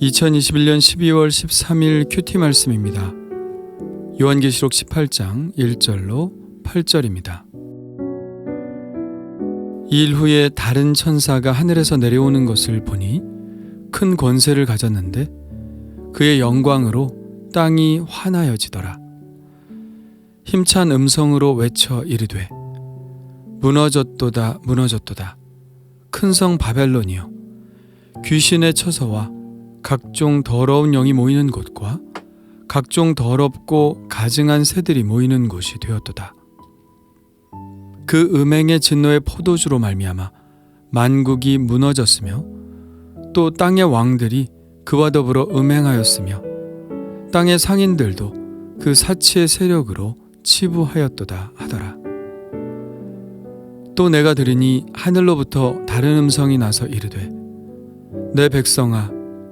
2021년 12월 13일 큐티 말씀입니다. 요한계시록 18장 1절로 8절입니다. 일 후에 다른 천사가 하늘에서 내려오는 것을 보니 큰 권세를 가졌는데 그의 영광으로 땅이 환하여지더라. 힘찬 음성으로 외쳐 이르되 무너졌도다 무너졌도다 큰 성 바벨론이여 귀신의 처소와 각종 더러운 영이 모이는 곳과 각종 더럽고 가증한 새들이 모이는 곳이 되었도다. 그 음행의 진노의 포도주로 말미암아 만국이 무너졌으며 또 땅의 왕들이 그와 더불어 음행하였으며 땅의 상인들도 그 사치의 세력으로 치부하였도다 하더라. 또 내가 들으니 하늘로부터 다른 음성이 나서 이르되 내 백성아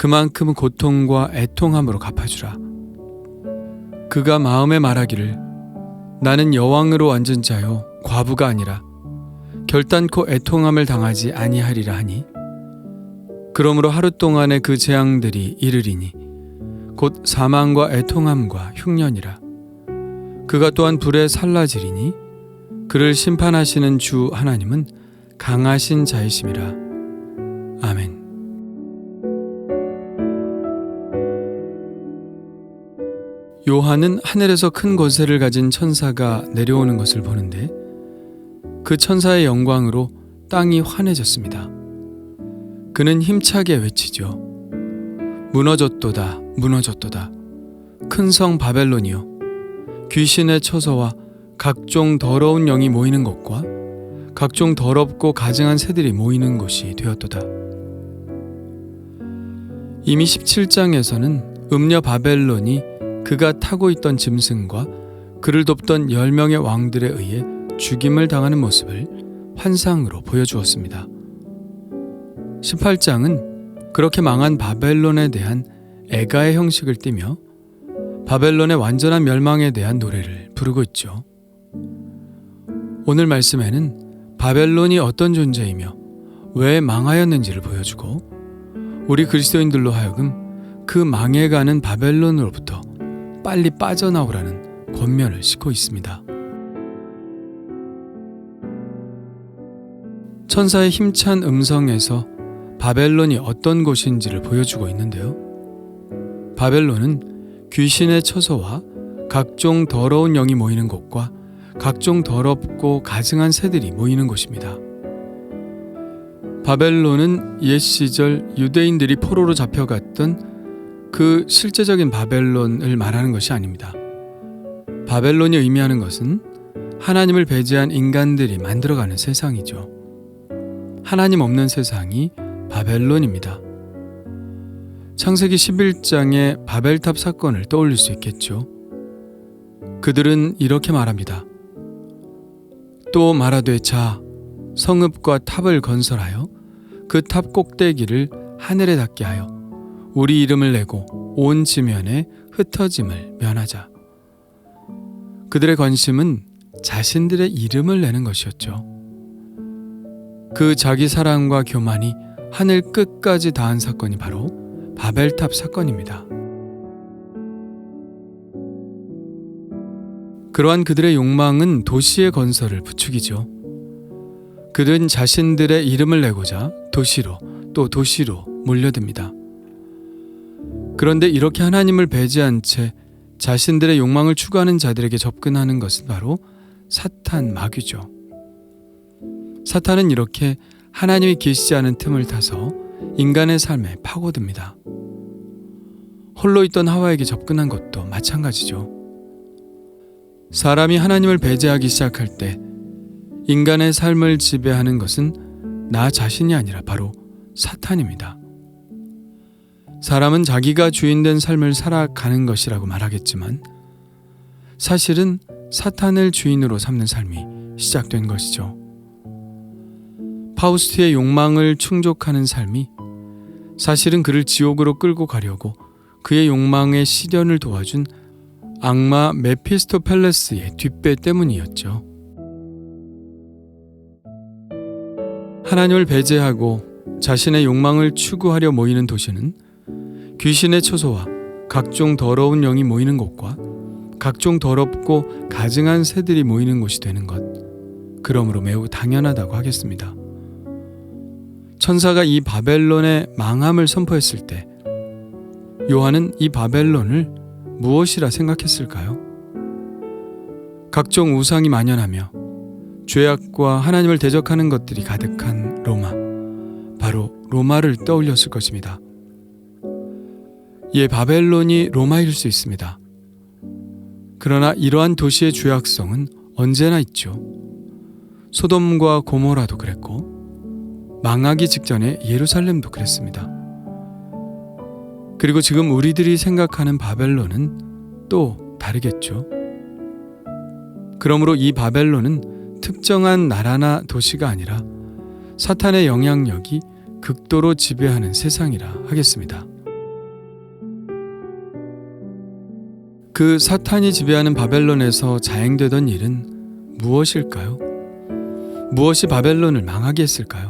그만큼 고통과 애통함으로 갚아주라. 그가 마음에 말하기를 나는 여왕으로 앉은 자요 과부가 아니라 결단코 애통함을 당하지 아니하리라 하니 그러므로 하루 동안의 그 재앙들이 이르리니 곧 사망과 애통함과 흉년이라 그가 또한 불에 살라지리니 그를 심판하시는 주 하나님은 강하신 자이심이라 아멘. 요한은 하늘에서 큰 권세를 가진 천사가 내려오는 것을 보는데 그 천사의 영광으로 땅이 환해졌습니다. 그는 힘차게 외치죠. 무너졌도다, 무너졌도다. 큰 성 바벨론이요. 귀신의 처소와 각종 더러운 영이 모이는 곳과 각종 더럽고 가증한 새들이 모이는 곳이 되었도다. 이미 17장에서는 음녀 바벨론이 그가 타고 있던 짐승과 그를 돕던 열 명의 왕들에 의해 죽임을 당하는 모습을 환상으로 보여주었습니다. 18장은 그렇게 망한 바벨론에 대한 애가의 형식을 띠며 바벨론의 완전한 멸망에 대한 노래를 부르고 있죠. 오늘 말씀에는 바벨론이 어떤 존재이며 왜 망하였는지를 보여주고 우리 그리스도인들로 하여금 그 망해가는 바벨론으로부터 빨리 빠져나오라는 권면을 싣고 있습니다. 천사의 힘찬 음성에서 바벨론이 어떤 곳인지를 보여주고 있는데요. 바벨론은 귀신의 처소와 각종 더러운 영이 모이는 곳과 각종 더럽고 가증한 새들이 모이는 곳입니다. 바벨론은 옛 시절 유대인들이 포로로 잡혀갔던 그 실제적인 바벨론을 말하는 것이 아닙니다. 바벨론이 의미하는 것은 하나님을 배제한 인간들이 만들어가는 세상이죠. 하나님 없는 세상이 바벨론입니다. 창세기 11장의 바벨탑 사건을 떠올릴 수 있겠죠. 그들은 이렇게 말합니다. 또 말하되 자 성읍과 탑을 건설하여 그 탑 꼭대기를 하늘에 닿게 하여 우리 이름을 내고 온 지면에 흩어짐을 면하자. 그들의 관심은 자신들의 이름을 내는 것이었죠. 그 자기 사랑과 교만이 하늘 끝까지 닿은 사건이 바로 바벨탑 사건입니다. 그러한 그들의 욕망은 도시의 건설을 부추기죠. 그들은 자신들의 이름을 내고자 도시로 또 도시로 몰려듭니다. 그런데 이렇게 하나님을 배제한 채 자신들의 욕망을 추구하는 자들에게 접근하는 것은 바로 사탄 마귀죠. 사탄은 이렇게 하나님이 계시지 않은 틈을 타서 인간의 삶에 파고듭니다. 홀로 있던 하와에게 접근한 것도 마찬가지죠. 사람이 하나님을 배제하기 시작할 때 인간의 삶을 지배하는 것은 나 자신이 아니라 바로 사탄입니다. 사람은 자기가 주인된 삶을 살아가는 것이라고 말하겠지만 사실은 사탄을 주인으로 삼는 삶이 시작된 것이죠. 파우스트의 욕망을 충족하는 삶이 사실은 그를 지옥으로 끌고 가려고 그의 욕망의 실현을 도와준 악마 메피스토펠레스의 뒷배 때문이었죠. 하나님을 배제하고 자신의 욕망을 추구하려 모이는 도시는 귀신의 처소와 각종 더러운 영이 모이는 곳과 각종 더럽고 가증한 새들이 모이는 곳이 되는 것. 그러므로 매우 당연하다고 하겠습니다. 천사가 이 바벨론의 망함을 선포했을 때 요한은 이 바벨론을 무엇이라 생각했을까요? 각종 우상이 만연하며 죄악과 하나님을 대적하는 것들이 가득한 로마, 바로 로마를 떠올렸을 것입니다. 예, 바벨론이 로마일 수 있습니다. 그러나 이러한 도시의 죄악성은 언제나 있죠. 소돔과 고모라도 그랬고, 망하기 직전에 예루살렘도 그랬습니다. 그리고 지금 우리들이 생각하는 바벨론은 또 다르겠죠. 그러므로 이 바벨론은 특정한 나라나 도시가 아니라 사탄의 영향력이 극도로 지배하는 세상이라 하겠습니다. 그 사탄이 지배하는 바벨론에서 자행되던 일은 무엇일까요? 무엇이 바벨론을 망하게 했을까요?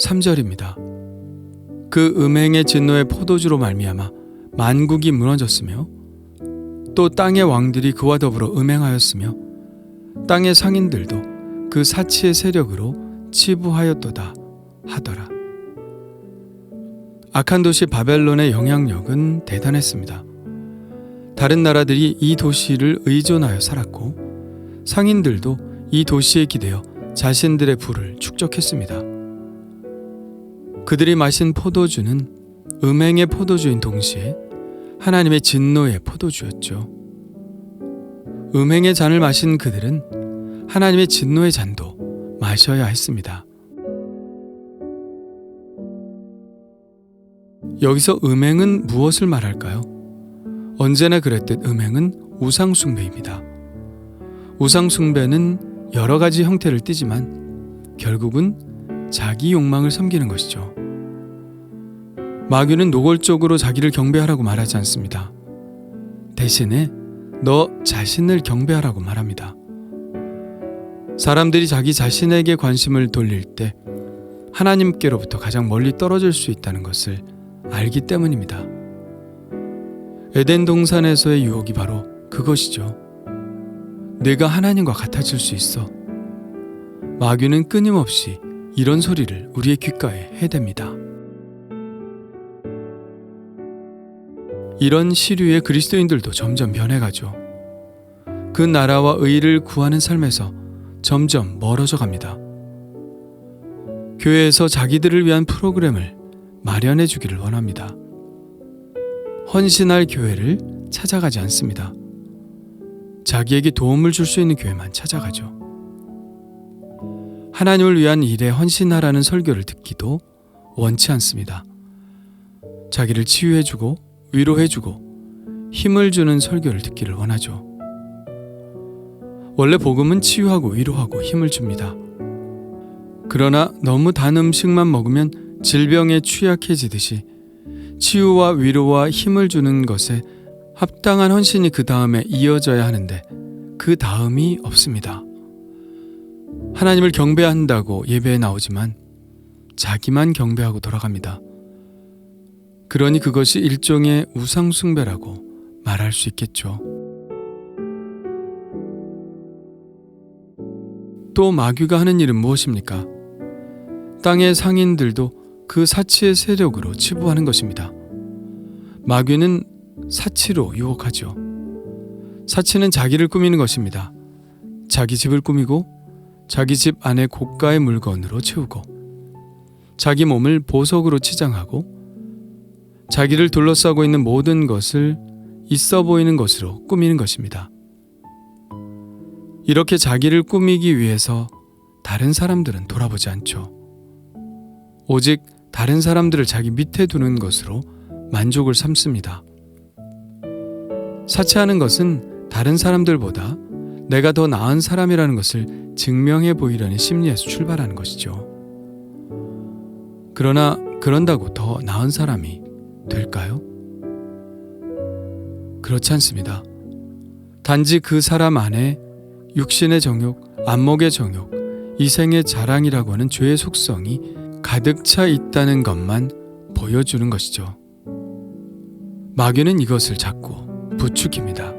3절입니다. 그 음행의 진노의 포도주로 말미암아 만국이 무너졌으며 또 땅의 왕들이 그와 더불어 음행하였으며 땅의 상인들도 그 사치의 세력으로 치부하였도다 하더라. 악한 도시 바벨론의 영향력은 대단했습니다. 다른 나라들이 이 도시를 의존하여 살았고 상인들도 이 도시에 기대어 자신들의 부를 축적했습니다. 그들이 마신 포도주는 음행의 포도주인 동시에 하나님의 진노의 포도주였죠. 음행의 잔을 마신 그들은 하나님의 진노의 잔도 마셔야 했습니다. 여기서 음행은 무엇을 말할까요? 언제나 그랬듯 음행은 우상숭배입니다. 우상숭배는 여러 가지 형태를 띠지만 결국은 자기 욕망을 섬기는 것이죠. 마귀는 노골적으로 자기를 경배하라고 말하지 않습니다. 대신에 너 자신을 경배하라고 말합니다. 사람들이 자기 자신에게 관심을 돌릴 때 하나님께로부터 가장 멀리 떨어질 수 있다는 것을 알기 때문입니다. 에덴 동산에서의 유혹이 바로 그것이죠. 내가 하나님과 같아질 수 있어. 마귀는 끊임없이 이런 소리를 우리의 귓가에 해댑니다. 이런 시류의 그리스도인들도 점점 변해가죠. 그 나라와 의를 구하는 삶에서 점점 멀어져 갑니다. 교회에서 자기들을 위한 프로그램을 마련해 주기를 원합니다. 헌신할 교회를 찾아가지 않습니다. 자기에게 도움을 줄 수 있는 교회만 찾아가죠. 하나님을 위한 일에 헌신하라는 설교를 듣기도 원치 않습니다. 자기를 치유해주고 위로해주고 힘을 주는 설교를 듣기를 원하죠. 원래 복음은 치유하고 위로하고 힘을 줍니다. 그러나 너무 단 음식만 먹으면 질병에 취약해지듯이 치유와 위로와 힘을 주는 것에 합당한 헌신이 그 다음에 이어져야 하는데 그 다음이 없습니다. 하나님을 경배한다고 예배에 나오지만 자기만 경배하고 돌아갑니다. 그러니 그것이 일종의 우상숭배라고 말할 수 있겠죠. 또 마귀가 하는 일은 무엇입니까? 땅의 상인들도 그 사치의 세력으로 치부하는 것입니다. 마귀는 사치로 유혹하죠. 사치는 자기를 꾸미는 것입니다. 자기 집을 꾸미고 자기 집 안에 고가의 물건으로 채우고 자기 몸을 보석으로 치장하고 자기를 둘러싸고 있는 모든 것을 있어 보이는 것으로 꾸미는 것입니다. 이렇게 자기를 꾸미기 위해서 다른 사람들은 돌아보지 않죠. 오직 다른 사람들을 자기 밑에 두는 것으로 만족을 삼습니다. 사치하는 것은 다른 사람들보다 내가 더 나은 사람이라는 것을 증명해 보이려는 심리에서 출발하는 것이죠. 그러나 그런다고 더 나은 사람이 될까요? 그렇지 않습니다. 단지 그 사람 안에 육신의 정욕, 안목의 정욕, 이생의 자랑이라고 하는 죄의 속성이 가득 차 있다는 것만 보여주는 것이죠. 마귀는 이것을 자꾸 부추깁니다.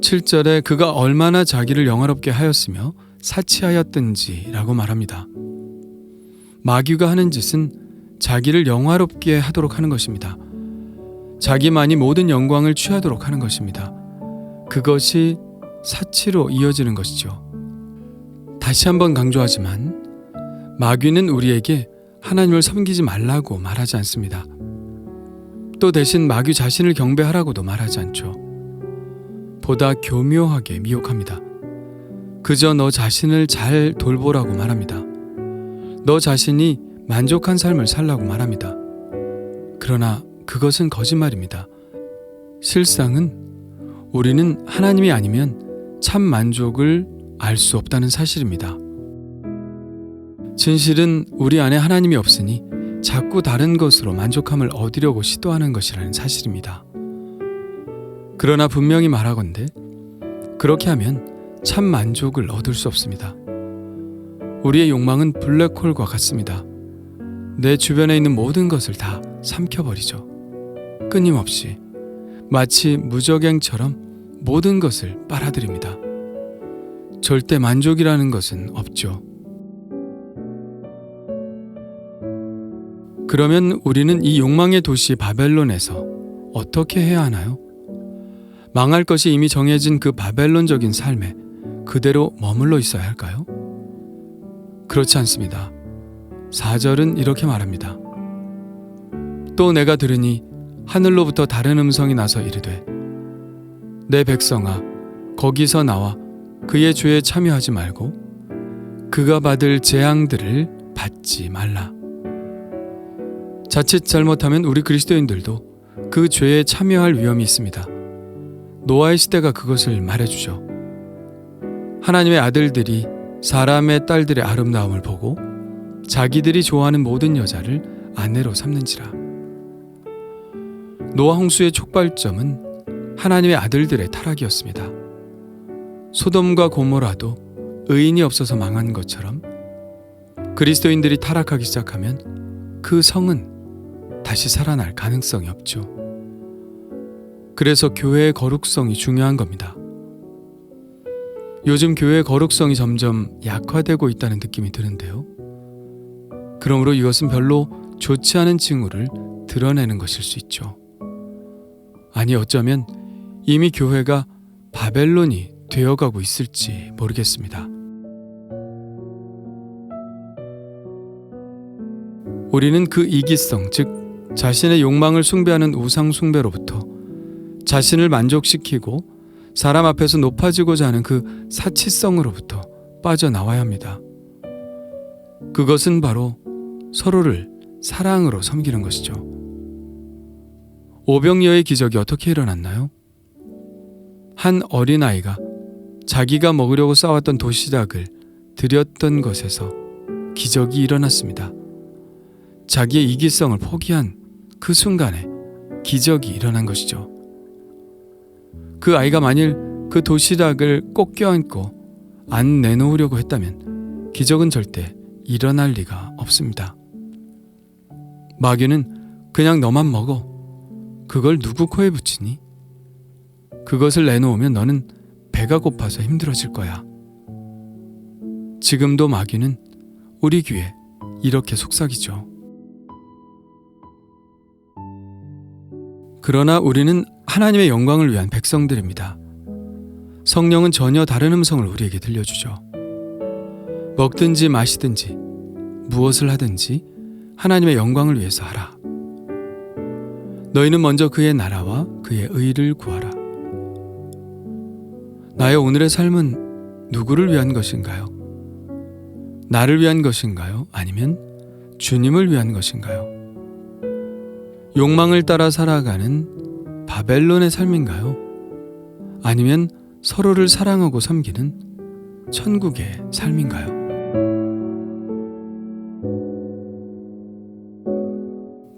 7절에 그가 얼마나 자기를 영화롭게 하였으며 사치하였든지라고 말합니다. 마귀가 하는 짓은 자기를 영화롭게 하도록 하는 것입니다. 자기만이 모든 영광을 취하도록 하는 것입니다. 그것이 사치로 이어지는 것이죠. 다시 한번 강조하지만 마귀는 우리에게 하나님을 섬기지 말라고 말하지 않습니다. 또 대신 마귀 자신을 경배하라고도 말하지 않죠. 보다 교묘하게 미혹합니다. 그저 너 자신을 잘 돌보라고 말합니다. 너 자신이 만족한 삶을 살라고 말합니다. 그러나 그것은 거짓말입니다. 실상은 우리는 하나님이 아니면 참 만족을 알 수 없다는 사실입니다. 진실은 우리 안에 하나님이 없으니 자꾸 다른 것으로 만족함을 얻으려고 시도하는 것이라는 사실입니다. 그러나 분명히 말하건대 그렇게 하면 참 만족을 얻을 수 없습니다. 우리의 욕망은 블랙홀과 같습니다. 내 주변에 있는 모든 것을 다 삼켜버리죠. 끊임없이 마치 무적행처럼 모든 것을 빨아들입니다. 절대 만족이라는 것은 없죠. 그러면 우리는 이 욕망의 도시 바벨론에서 어떻게 해야 하나요? 망할 것이 이미 정해진 그 바벨론적인 삶에 그대로 머물러 있어야 할까요? 그렇지 않습니다. 4절은 이렇게 말합니다. 또 내가 들으니 하늘로부터 다른 음성이 나서 이르되 내 백성아 거기서 나와 그의 죄에 참여하지 말고 그가 받을 재앙들을 받지 말라. 자칫 잘못하면 우리 그리스도인들도 그 죄에 참여할 위험이 있습니다. 노아의 시대가 그것을 말해주죠. 하나님의 아들들이 사람의 딸들의 아름다움을 보고 자기들이 좋아하는 모든 여자를 아내로 삼는지라. 노아 홍수의 촉발점은 하나님의 아들들의 타락이었습니다. 소돔과 고모라도 의인이 없어서 망한 것처럼 그리스도인들이 타락하기 시작하면 그 성은 다시 살아날 가능성이 없죠. 그래서 교회의 거룩성이 중요한 겁니다. 요즘 교회의 거룩성이 점점 약화되고 있다는 느낌이 드는데요. 그러므로 이것은 별로 좋지 않은 징후를 드러내는 것일 수 있죠. 아니 어쩌면 이미 교회가 바벨론이 되어가고 있을지 모르겠습니다. 우리는 그 이기성, 즉 자신의 욕망을 숭배하는 우상 숭배로부터 자신을 만족시키고 사람 앞에서 높아지고자 하는 그 사치성으로부터 빠져나와야 합니다. 그것은 바로 서로를 사랑으로 섬기는 것이죠. 오병이어의 기적이 어떻게 일어났나요? 한 어린아이가 자기가 먹으려고 싸웠던 도시락을 드렸던 것에서 기적이 일어났습니다. 자기의 이기성을 포기한 그 순간에 기적이 일어난 것이죠. 그 아이가 만일 그 도시락을 꼭 껴안고 안 내놓으려고 했다면 기적은 절대 일어날 리가 없습니다. 마귀는 그냥 너만 먹어. 그걸 누구 코에 붙이니? 그것을 내놓으면 너는 배가 고파서 힘들어질 거야. 지금도 마귀는 우리 귀에 이렇게 속삭이죠. 그러나 우리는 하나님의 영광을 위한 백성들입니다. 성령은 전혀 다른 음성을 우리에게 들려주죠. 먹든지 마시든지 무엇을 하든지 하나님의 영광을 위해서 하라. 너희는 먼저 그의 나라와 그의 의를 구하라. 나의 오늘의 삶은 누구를 위한 것인가요? 나를 위한 것인가요? 아니면 주님을 위한 것인가요? 욕망을 따라 살아가는 바벨론의 삶인가요? 아니면 서로를 사랑하고 섬기는 천국의 삶인가요?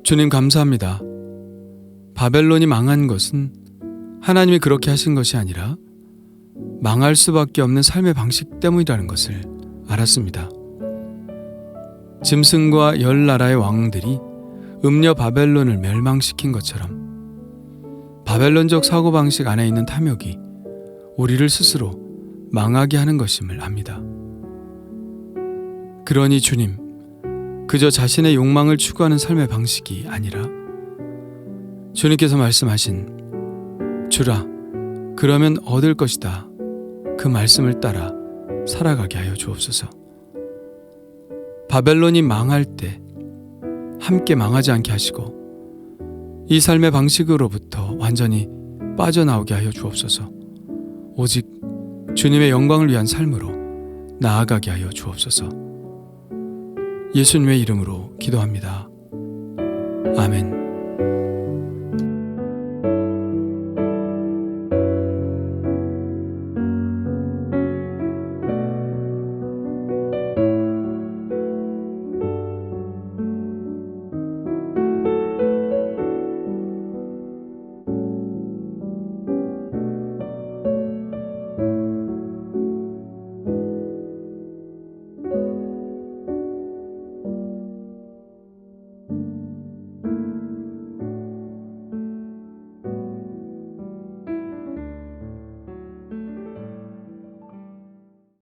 주님 감사합니다. 바벨론이 망한 것은 하나님이 그렇게 하신 것이 아니라 망할 수밖에 없는 삶의 방식 때문이라는 것을 알았습니다. 짐승과 열 나라의 왕들이 음녀 바벨론을 멸망시킨 것처럼 바벨론적 사고방식 안에 있는 탐욕이 우리를 스스로 망하게 하는 것임을 압니다. 그러니 주님, 그저 자신의 욕망을 추구하는 삶의 방식이 아니라 주님께서 말씀하신 주라, 그러면 얻을 것이다. 그 말씀을 따라 살아가게 하여 주옵소서. 바벨론이 망할 때 함께 망하지 않게 하시고 이 삶의 방식으로부터 완전히 빠져나오게 하여 주옵소서. 오직 주님의 영광을 위한 삶으로 나아가게 하여 주옵소서. 예수님의 이름으로 기도합니다. 아멘.